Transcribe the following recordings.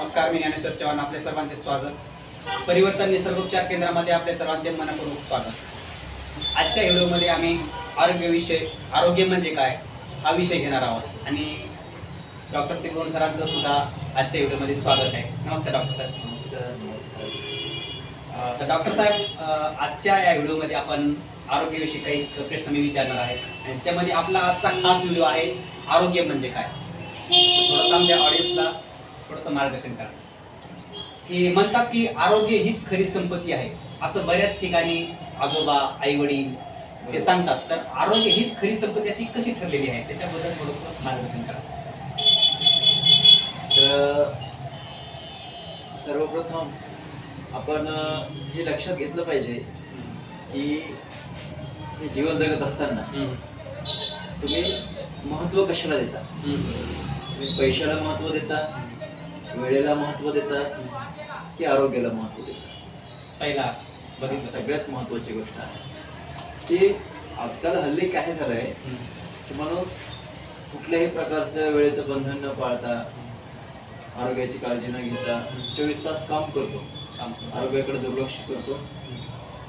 नमस्कार मी ज्ञानेश्वर चव्हाण आपले सर्वांचे स्वागत. परिवर्तन निसर्गोपचार केंद्रामध्ये आपले सर्वांचे मनपूर्वक स्वागत. आजच्या व्हिडिओमध्ये आम्ही आरोग्यविषय आरोग्य म्हणजे काय हा विषय घेणार आहोत. आणि डॉक्टर त्रिभुवन सरांचं सुद्धा आजच्या व्हिडिओमध्ये स्वागत आहे. नमस्कार डॉक्टर साहेब. नमस्कार नमस्कार. तर डॉक्टर साहेब आजच्या या व्हिडिओमध्ये आपण आरोग्याविषयी काही प्रश्न मी विचारणार आहे. आणि त्याच्यामध्ये आपला आजचा खास व्हिडिओ आहे आरोग्य म्हणजे काय. थोडंसं आमच्या ऑडियन्सला थोडंसं मार्गदर्शन करा. की म्हणतात की आरोग्य हीच खरी संपत्ती आहे असं बऱ्याच ठिकाणी आजोबा आई वडील ते सांगतात. तर आरोग्य हीच खरी संपत्ती अशी कशी ठरलेली आहे त्याच्याबद्दल थोडंसं मार्गदर्शन करा. तर सर्वप्रथम आपण हे लक्षात घेतलं पाहिजे की हे जीवन जगत असताना. तुम्ही महत्त्व कशाला देता. तुम्ही पैशाला महत्त्व देता? वेळेला महत्त्व देता की आरोग्याला महत्त्व देता पहिला बघितलं सगळ्यात महत्त्वाची गोष्ट आहे की आजकाल हल्ली काय झालंय. की माणूस कुठल्याही प्रकारचं वेळेचं बंधन न पाळता आरोग्याची काळजी न घेता चोवीस तास काम करतो. आरोग्याकडे दुर्लक्ष करतो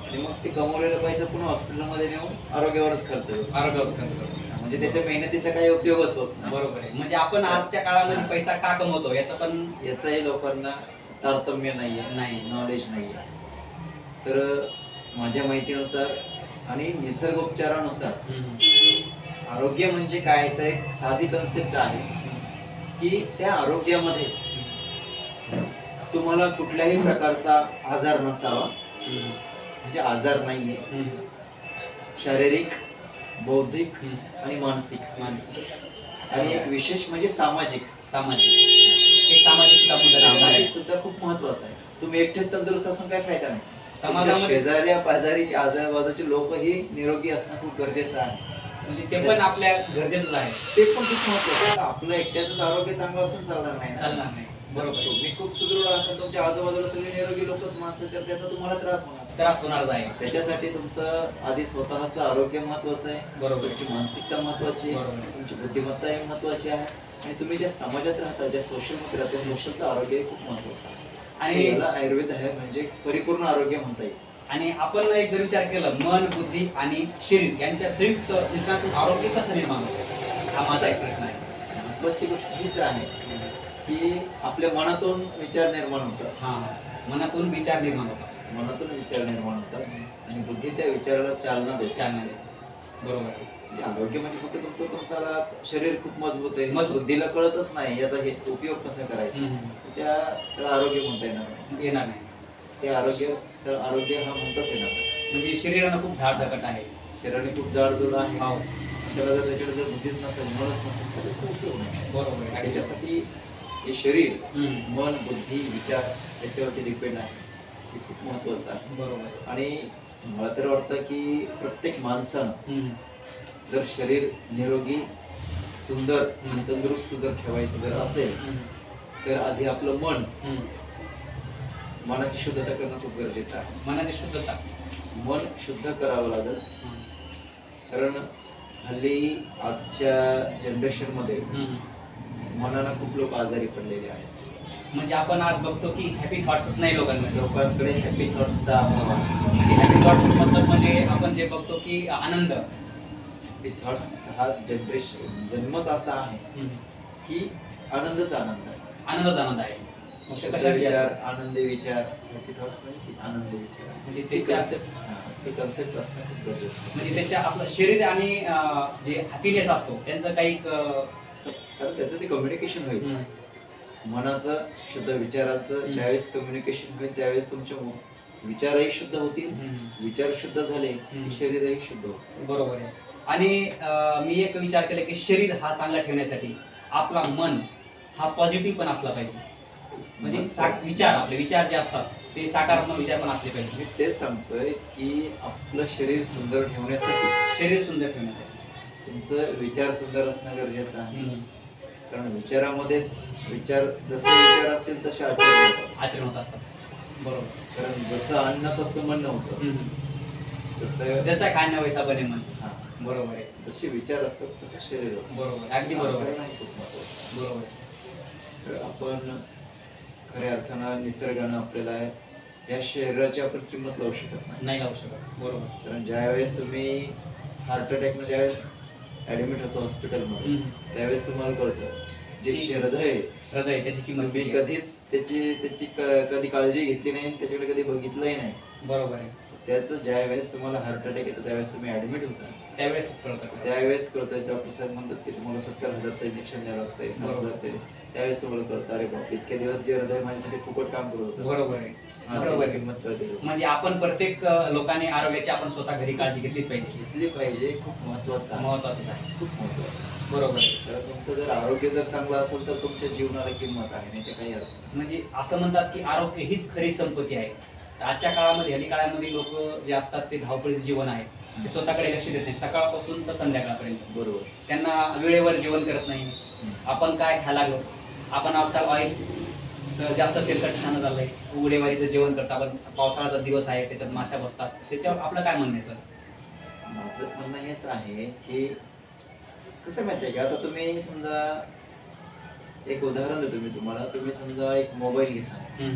आणि मग ते कमवलेला पैसा पुन्हा हॉस्पिटलमध्ये नेऊन आरोग्यावरच खर्च करतो आरोग्यावर खर्च करू. म्हणजे त्याच्या मेहनतीचा काही उपयोगच होत नाही. बरोबर आहे. म्हणजे आपण आजच्या काळामध्ये पैसा का कमवतो? याचं पण याचाही लोकांना तारतम्य नाहीये नाही. नॉलेज नाहीये तर माझ्या माहितीनुसार आणि निसर्गोपचारानुसार आरोग्य म्हणजे काय? तर एक साधी कन्सेप्ट आहे की त्या आरोग्यामध्ये तुम्हाला कुठल्याही प्रकारचा आजार नसावा. म्हणजे आजार नाहीये. शारीरिक बौद्धिक आणि मानसिक. मानसिक. आणि एक विशेष म्हणजे सामाजिक. सामाजिक. एक सामाजिक आहे. सुद्धा खूप महत्त्वाचा आहे. तुम्ही एकटेच तंदुरुस्त असून काय फायदा नाही. तुमच्या समाजामध्ये शेजाऱ्या पाजारी आजूबाजूचे लोकही निरोगी असणं खूप गरजेचं आहे. म्हणजे ते पण आपल्या गरजेचंच आहे. ते पण खूप महत्वाचं आहे. आपलं एकट्याच आरोग्य चांगलं असून चालणार नाही ना. चालणार नाही. बरोबर. आहे. तुम्ही खूप सुदृढ आहात आणि तुमच्या आजूबाजूला सगळे निरोगी लोकच माणसं तर त्याचा तुम्हाला त्रास होणार. त्रास होणारच आहे त्याच्यासाठी तुमचं आधी स्वतःचं आरोग्य महत्वाचं आहे. बरोबर. तुमची मानसिकता महत्वाची आहे. तुमची बुद्धिमत्ता ही महत्वाची आहे. आणि तुम्ही ज्या समाजात राहता ज्या सोशलमध्ये राहता त्या सोशलचं आरोग्य हे खूप महत्वाचं आहे. आणि आणि याला आयुर्वेद आहे म्हणजे परिपूर्ण आरोग्य म्हणता येईल. आणि आपण एक जर विचार केला मन बुद्धी आणि शरीर यांच्या संयुक्त मिश्रणातून आरोग्य कसं निर्माण होतं? हा माझा एक प्रश्न आहे. महत्वाची गोष्ट हीच आहे की आपल्या मनातून विचार निर्माण होतात. हा मनातून विचार निर्माण होतात. मनातून विचार निर्माण होतात आणि बुद्धी त्या विचाराला चालना देते चालना देते. बरोबर आहे. म्हणजे आरोग्य म्हणजे फक्त तुमचं तुमचं शरीर खूप मजबूत आहे मजबूत. बुद्धीला कळतच नाही याचा हे उपयोग कसा करायचा. त्या त्याला आरोग्य म्हणता येणार नाही येणार नाही ते आरोग्य तर आरोग्य हा म्हणताच येणार नाही म्हणजे शरीरानं खूप धाड धकट आहे शरीराने खूप जाडजूड आहे हो त्याला जर त्याच्याकडे जर बुद्धीच नसेल मनच नसेल तर त्याचा उपयोग नाही बरोबर आहे. त्याच्यासाठी हे शरीर हम्म. मन बुद्धी विचार याच्यावरती डिपेंड आहे हे खूप महत्वाचं आहे बरोबर. आणि मला तर वाटतं की प्रत्येक माणसानं. जर शरीर निरोगी सुंदर आणि तंदुरुस्त जर ठेवायचं जर असेल. तर आधी आपलं मन. मनाची शुद्धता करणं खूप गरजेचं आहे मनाची शुद्धता मन शुद्ध करावं लागेल. कारण हल्ली आजच्या जनरेशनमध्ये. मनाला खूप लोक आजारी पडलेले आहेत म्हणजे आपण आज बघतो की हॅपी थॉट्सच नाही लोकांमध्ये लोकांकडे हॅपी थॉट्सचा आणि हॅपी थॉट्स मतलब म्हणजे आपण जे बघतो की आनंद हॅपी थॉट्स हा जनरेशन जन्मच असा आहे. की आनंदच आनंद आनंदच आनंद आहे विचार? आनंदी विचार हॅपी थॉट्स म्हणजे आनंदी विचार म्हणजे ते कन्सेप्ट ते कन्सेप्ट असणं खूप गरजेचं. म्हणजे त्याच्या आपलं शरीर आणि जे हॅपीनेस असतो त्यांचं काही कारण त्याचं जे कम्युनिकेशन होईल. मनाचं शुद्ध विचाराचं. ज्यावेळेस कम्युनिकेशन होईल त्यावेळेस तुमचे विचारही शुद्ध होतील. विचार शुद्ध झाले. की शरीरही शुद्ध होतं बरोबर आहे आणि मी एक विचार केला की शरीर हा चांगला ठेवण्यासाठी आपला मन हा पॉझिटिव्ह पण असला पाहिजे म्हणजे विचार आपले विचार जे असतात ते सकारात्मक विचार पण असले पाहिजे मी तेच सांगतोय की आपलं शरीर सुंदर ठेवण्यासाठी शरीर सुंदर ठेवण्यासाठी तुमचं विचार सुंदर असणं गरजेचं आहे. कारण विचारामध्येच विचार जसे विचार असतील तसे आचरण होत. आचरण होत असतात बरोबर कारण जसं अन्न तसं म्हणणं होतं. तसं जसा खाण्या वैसा बने मन हा. बरोबर आहे जसे विचार असतात तसं शरीर होतं बरोबर आहे. अगदी बरोबर आहे. आचरण खूप. बरोबर आहे. तर आपण खऱ्या अर्थानं निसर्गानं आपल्याला या शरीराची आपण किंमत लावू शकत नाही नाही लावू शकत बरोबर कारण ज्यावेळेस तुम्ही हार्ट अटॅकनं ज्यावेळेस ऍडमिट होतो हॉस्पिटलमध्ये. त्यावेळेस तुम्हाला कळतं जे हृदय हृदय त्याची किंमत आहे? कधीच त्याची त्याची कधी काळजी घेतली नाही त्याच्याकडे कधी बघितलंही नाही बरोबर आहे त्याचं ज्या वेळेस तुम्हाला हार्ट अटॅक येतो त्यावेळेस तुम्ही ऍडमिट होता त्यावेळेसच कळतं? त्यावेळेस कळतं डॉक्टर साहेब म्हणतात की तुम्हाला सत्तर हजारचं इंजेक्शन द्यावं. हजारचं त्यावेळेस तुम्हाला कळतं अरे बाप इतके दिवस जे हृदय माझ्यासाठी फुकट काम करत होतं. बरोबर आहे बरोबर किंमत कळते. म्हणजे आपण प्रत्येक अ, लोकांनी आरोग्याची आपण स्वतः घरी काळजी घेतलीच पाहिजे. घेतली पाहिजे खूप महत्वाचं आहे. महत्वाचंच आहे. खूप महत्वाचं आहे. बरोबर आहे. तर तुमचं जर आरोग्य जर चांगलं असेल तर तुमच्या जीवनाला किंमत आहे नाही तर काही अर्थ नाही. म्हणजे असं म्हणतात की आरोग्य हीच खरी संपत्ती आहे. तर आजच्या काळामध्ये हल्ली काळामध्ये लोक जे असतात ते धावपळीचं जीवन आहे. ते स्वतःकडे लक्ष देत नाही. सकाळपासून तर संध्याकाळपर्यंत. बरोबर. त्यांना वेळेवर जेवण करत नाही. हम्म. आपण काय खायला लागलो? आपण आजकाल ऑइल जास्त तेलकट खाणं झालंय उघडेवारीचं जेवण करतो आपण. पावसाळ्याचा दिवस आहे त्याच्यात माशा बसतात. त्याच्यावर आपलं काय म्हणणं आहे सर? माझं म्हणणं हेच आहे की कसं माहिती आहे का? आता तुम्ही समजा एक उदाहरण देतो मी तुम्हाला. तुम्ही समजा एक मोबाईल घेता.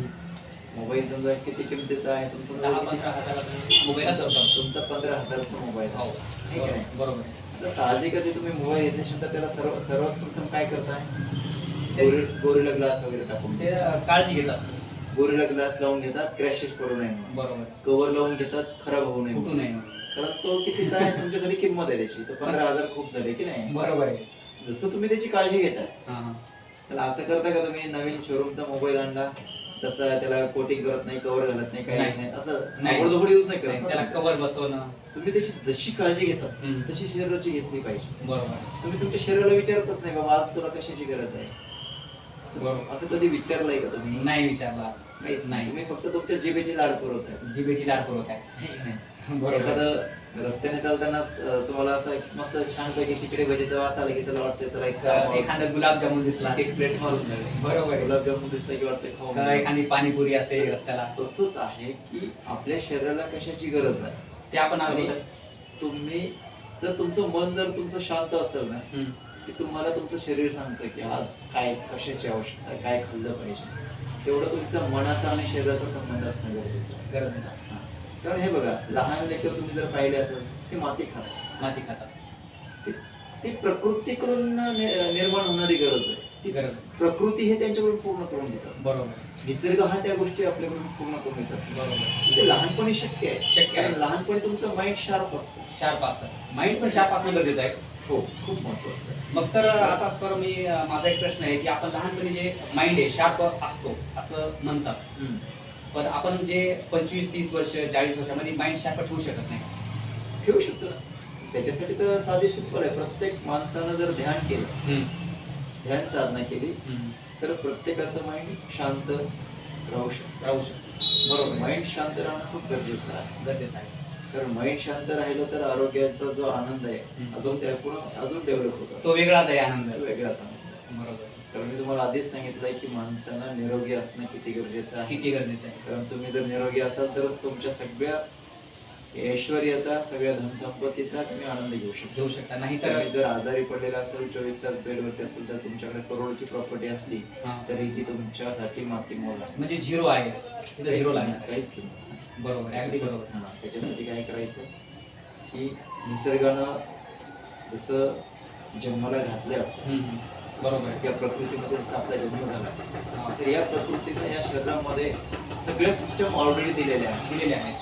मोबाईल समजा किती किमतीचा आहे? तुमचा दहा मोबाईल पंधरा हजाराचा मोबाईल असतो किती? तुमचा पंधरा हजाराचा मोबाईल हो. ठीक आहे. बरोबर. साहजिकच तुम्ही मोबाईल घेतल्याशिवाय त्याला सर्व सर्वात प्रथम काय करताय? गोरी गोरीला ग्लास वगैरे टाकून ते काळजी घेत असतो. गोरीला ग्लास लावून घेतात क्रॅशेस पडू नये म्हणून. बरोबर. कव्हर लावून घेतात खराब होऊ नये म्हणून. नये कारण तो कितीचा आहे तुमच्यासाठी किंमत आहे त्याची. तर पंधरा हजार खूप झाले की नाही? बरोबर आहे. जसं तुम्ही त्याची काळजी हा हा. त्याला असं करता का तुम्ही? नवीन शोरूमचा मोबाईल आणला. तसं त्याला कोटिंग करत नाही कव्हर घालत नाही काहीच नाही. नाही. असं नाही. आवडदोबड यूज नाही नाही, करत त्याला ना. कवर बसवणं. तुम्ही त्याची जशी काळजी घेतात हम्म. तशी शरीराची घेतली पाहिजे. बरोबर. तुम्ही तुमच्या शरीराला विचारतच नाही बाबा आज तुला कशाची गरज आहे? बरोबर. असं कधी विचारलंय का तुम्ही? नाही विचारला आज. काहीच नाही. तुम्ही फक्त तुमच्या जिभेची लाड पुरवताय. जिभेची लाड पुरवत आहे. बरोबर. एखादं रस्त्याने चालताना तुम्हाला असं मस्त छान पैकी खिचडी भजीचा वास आला की चला वाटतंय चला एक तर एखादा गुलाबजामुन दिसला. एक प्लेट मारून बरोबर. आहे. गुलाबजामुन दिसला की तर घ्यावं. एखादी पाणीपुरी असते रस्त्याला. तसंच आहे की आपल्या शरीराला कशाची गरज आहे? ते आपण आणि आलो तुम्ही जर तुमचं मन जर तुमचं शांत असेल ना हम्म. की तुम्हाला तुमचं शरीर सांगतं की आज काय कशाची आवश्यकता आहे काय खाल्लं पाहिजे. तेवढं तुमचा मनाचा आणि शरीराचा संबंध असणं गरजेचं गरजेचं. कारण हे बघा लहान लेकर तुम्ही जर पाहिले असेल ते माती खातात. माती खातात. ते- ती प्रकृतीकडून नि- निर्माण होणारी गरज आहे. ती गरज प्रकृती हे त्यांच्याकडून पूर्ण करून घेत असते. बरोबर. निसर्ग हा त्या गोष्टी आपल्याकडून पूर्ण करून घेत असतो. बरोबर. ते लहानपणी शक्य आहे. शक्य आहे. लहानपणी तुमचं माइंड शार्प असतं. शार्प असतात माइंड पण शार्प असणं गरजेचं आहे. हो खूप महत्वाचं आहे. मग तर आता सर मी माझा एक प्रश्न आहे की आपण लहानपणी जे माइंड आहे शार्प असतो असं म्हणतात. पण आपण जे पंचवीस तीस वर्ष चाळीस वर्षामध्ये माइंड शार्प ठेवू शकत नाही. ठेवू शकतो ना. त्याच्यासाठी तर साधी सिंपल आहे. प्रत्येक माणसानं जर ध्यान केलं ध्यान साधना केली तर प्रत्येकाचं माइंड शांत राहू शकतं. राहू शकतो. बरोबर माइंड शांत राहणं खूप गरजेचं आहे. गरजेचं आहे. कारण माइंड शांत राहिलं तर आरोग्याचा जो आनंद आहे. अजून त्यापुढं अजून डेव्हलप होत तो वेगळाच आहे आनंद वेगळाच आनंद. बरोबर तर मी तुम्हाला आधीच सांगितलंय की माणसानं निरोगी असणं किती गरजेचं आहे किती गरजेचं आहे कारण तुम्ही जर निरोगी असाल तरच तुमच्या सगळ्या ऐश्वर्याचा सगळ्या धनसंपत्तीचा तुम्ही आनंद घेऊ शकता घेऊ शकता नाही तर जर आजारी पडलेला असेल चोवीस तास बेडवरती असेल तर तुमच्याकडे करोडची प्रॉपर्टी असली. तरी ती तुमच्यासाठी माती मोल म्हणजे झिरो आहे झिरो लागणार. काहीच किंमत नाही. बरोबर अगदी बरोबर. हा, त्याच्यासाठी काय करायचं की निसर्गानं जसं जन्माला घातलं. बरोबर. आहे या प्रकृतीमध्ये जसा आपला जन्म झाला. तर या प्रकृतीनं या शरीरामध्ये सगळ्या सिस्टम ऑलरेडी दिलेल्या आहेत. दिलेले आहेत.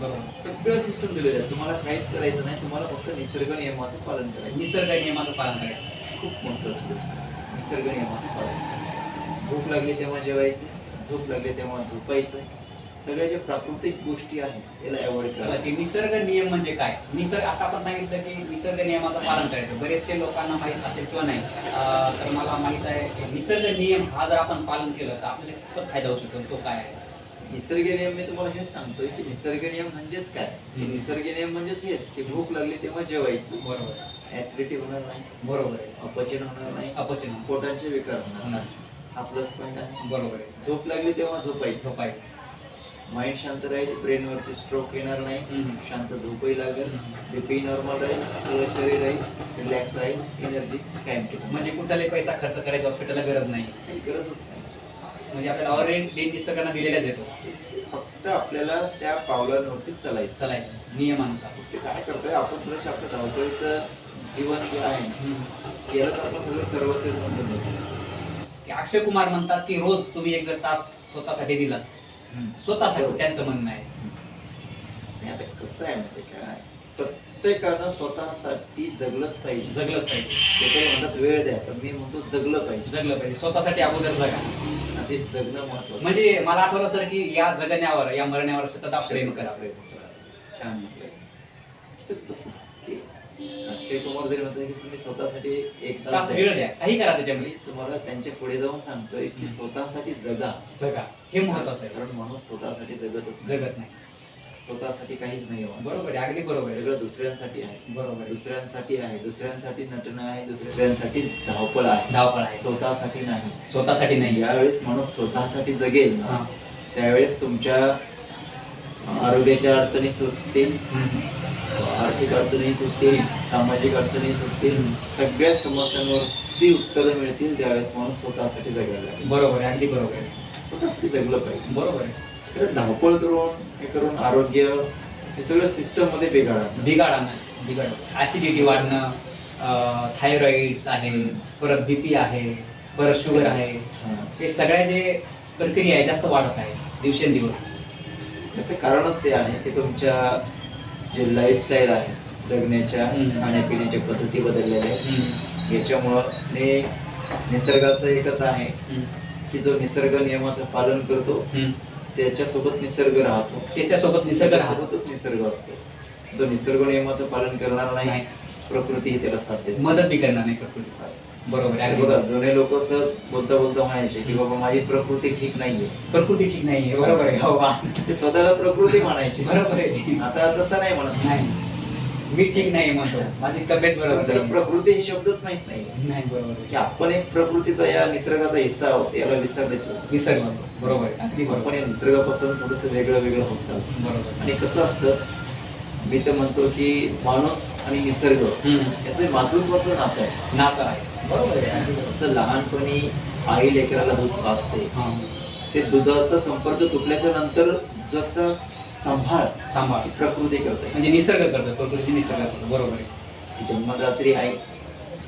बरोबर. सगळं सिस्टम दिलेलं आहे तुम्हाला काहीच करायचं नाही. तुम्हाला फक्त निसर्ग नियमाचं पालन करायचं. निसर्ग नियमाचं पालन करायचं. खूप महत्वाची गोष्ट. निसर्ग नियमाचं पालन. भूक लागली तेव्हा जेवायचं. झोप लागली तेव्हा झोपायचं. सगळ्या ज्या प्राकृतिक गोष्टी आहेत याला अवॉइड करा. ते निसर्ग नियम म्हणजे काय? निसर्ग आता आपण सांगितलं की निसर्ग नियमाचं पालन करायचं. बरेचसे लोकांना माहीत असेल किंवा नाही तर मला माहीत आहे की निसर्ग नियम हा जर आपण पालन केलं तर आपल्याला खूपच फायदा होऊ शकतो? तो काय आहे? निसर्ग नियम मी तुम्हाला हेच सांगतोय की निसर्ग नियम म्हणजेच काय? की. निसर्ग नियम म्हणजेच हेच की भूक लागली तेव्हा जेवायचं. बरोबर. ऍसिडिटी होणार नाही. बरोबर आहे. अपचन होणार नाही. अपचन पोटाचे विकार होणार होणार नाही. हा प्लस पॉईंट आहे. बरोबर आहे. झोप लागली तेव्हा झोपायचं. झोपायचं. माइंड शांत राहील ब्रेन वरती स्ट्रोक येणार नाही. शांत झोपही लागेल. बीपी नॉर्मल राहील सगळं शरीर राहील रिलॅक्स राहील एनर्जी कायम टिकून म्हणजे कुठलाही पैसा खर्च करायची हॉस्पिटलला गरज नाही. काही गरजच नाही. म्हणजे आपल्याला ऑलरेडी निसर्गाने दिलेलाच येतो फक्त आपल्याला त्या पावलांवरतीच चालायचं. चला नियमानुसार. ते काय करतोय आपण थोडंसं आपलं धावपळीचं जीवन जे आहे. यालाच आपण सगळं सर्वस्व समजून की अक्षय कुमार म्हणतात की रोज तुम्ही एक जर तास स्वतःसाठी दिला स्वतःसाठी त्यांचं म्हणणं आहे. आता कसं आहे माहिती काय प्रत्येकानं स्वतःसाठी जगलंच पाहिजे. जगलंच पाहिजे. ते म्हणतात वेळ द्या. पण मी म्हणतो जगलं पाहिजे. जगलं पाहिजे. स्वतःसाठी अगोदर जगा. ते जगणं महत्वाचं. म्हणजे मला आठवलं सर की या जगण्यावर या मरण्यावर सतत आप प्रेम करा. छान म्हटलं तसंच की अक्षय कुमार जरी म्हणतात की तुम्ही स्वतःसाठी एक तास वेळ द्या. काही करा त्याच्यामध्ये. तुम्हाला त्यांच्या पुढे जाऊन सांगतोय की स्वतःसाठी जगा. जगा. हे महत्वाचं आहे. कारण माणूस स्वतःसाठी जगतच. जगत नाही. स्वतःसाठी काहीच नाही. बरोबर आहे. अगदी बरोबर आहे. सगळं दुसऱ्यांसाठी आहे. बरोबर आहे. दुसऱ्यांसाठी आहे. दुसऱ्यांसाठी नटणं आहे. दुसऱ्यांसाठीच धावपळ आहे. धावपळ आहे. स्वतःसाठी नाही. स्वतःसाठी नाही. ज्यावेळेस माणूस स्वतःसाठी जगेल हा. त्यावेळेस तुमच्या आरोग्याच्या अडचणी सुटतील. आर्थिक अडचणी सुटतील सामाजिक अडचणी सुटतील सगळ्या समस्यांवरती उत्तरं मिळतील त्यावेळेस माणूस स्वतःसाठी जगायला लागेल. बरोबर आहे अगदी बरोबर आहे. स्वतःसाठी जगलं पाहिजे. बरोबर आहे. धावपळ करून हे करून आरोग्य हे सगळं सिस्टममध्ये बिघाडा. बिघाडानं बिघाड. ऍसिडिटी वाढणं थायरॉइड्स आहे परत बीपी आहे परत शुगर आहे. हे सगळ्या जे प्रक्रिया आहे जास्त वाढत आहे दिवसेंदिवस. त्याचं कारणच ते आहे की तुमच्या जे लाईफस्टाईल आहे जगण्याच्या. खाण्यापिण्याच्या पद्धती बदललेल्या आहेत. याच्यामुळं हे निसर्गाचं एकच आहे. की जो निसर्ग नियमाचं पालन करतो. त्याच्यासोबत निसर्ग राहतो त्याच्यासोबत निसर्ग राहतो त्याच्यासोबतच निसर्ग असतो जो निसर्ग नियमाचं पालन करणार नाही. प्रकृती ही त्याला साथ देते मदत बी करणार नाही प्रकृतीचा बरोबर. आहे आणि बघा. जुने लोक सहज बोलता बोलता म्हणायचे की बाबा माझी प्रकृती ठीक नाहीये. प्रकृती ठीक नाही बरोबर आहे. हो ते स्वतःला प्रकृती म्हणायचे. बरोबर आहे. आता तसं नाही म्हणत. नाही. मी ठीक नाही म्हणतो. माझी तब्येत बरोबर तर नाही. प्रकृती ही शब्दच माहीत नाही नाही बरोबर आहे. की आपण एक प्रकृतीचा या निसर्गाचा हिस्सा आहोत याला विसर देतो विसर म्हणतो बरोबर आहे. अगदी बरोबर. आपण या निसर्गापासून थोडस वेगळं वेगळं होत चालतो बरोबर. आणि कसं असतं मी तर म्हणतो की माणूस आणि निसर्ग. याचं मातृत्वाचं नातं आहे. नातं आहे. बरोबर आहे. जसं लहानपणी आई लेकराला दूध पाजते हा. ते दुधाचा संपर्क तुटल्याच्या नंतर ज्याचा सांभाळ सांभाळ. प्रकृती करते. म्हणजे निसर्ग करतो प्रकृती निसर्ग करतो. बरोबर आहे. जन्मदात्री आई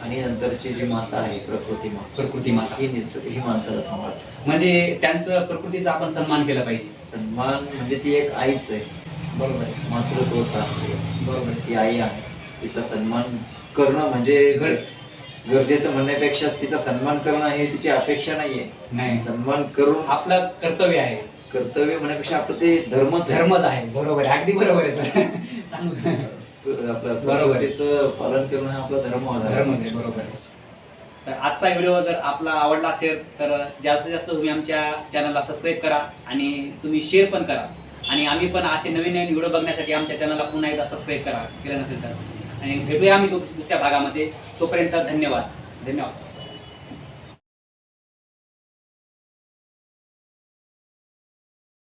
आणि नंतरची जी माता आहे प्रकृती माता. प्रकृती माता. ही निसर्ग ही माणसाला सांभाळते. म्हणजे त्यांचं प्रकृतीचा आपण सन्मान केला पाहिजे. सन्मान म्हणजे ती एक आईच आहे. बरोबर आहे मातृत्वाचा आहे. बरोबर आहे ती आई आहे. तिचा सन्मान करणं म्हणजे गर- गरजेचं म्हणण्यापेक्षा तिचा सन्मान करणं हे तिची अपेक्षा नाहीये. नाही. सन्मान करून आपलं कर्तव्य आहे. कर्तव्य म्हणण्यापेक्षा आपलं ते धर्मच आहे. धर्मच आहे. बरोबर आहे. अगदी बरोबर आहे सर. चांगलं. आपलं बरोबर आहे. प्रकृतीचं पालन करणं हा आपला धर्म होणार धर्म आहे बरोबर आहे. तर आजचा व्हिडिओ जर आपला आवडला असेल तर जास्तीत जास्त तुम्ही आमच्या चॅनलला सबस्क्राईब करा आणि तुम्ही शेअर पण करा. आणि आम्ही पण असे नवीन नवीन व्हिडिओ बघण्यासाठी आमच्या चॅनलला पुन्हा एकदा सबस्क्राईब करा. केलं नसेल तर. आणि भेटूया आम्ही दुसऱ्या भागामध्ये. तोपर्यंत धन्यवाद. धन्यवाद.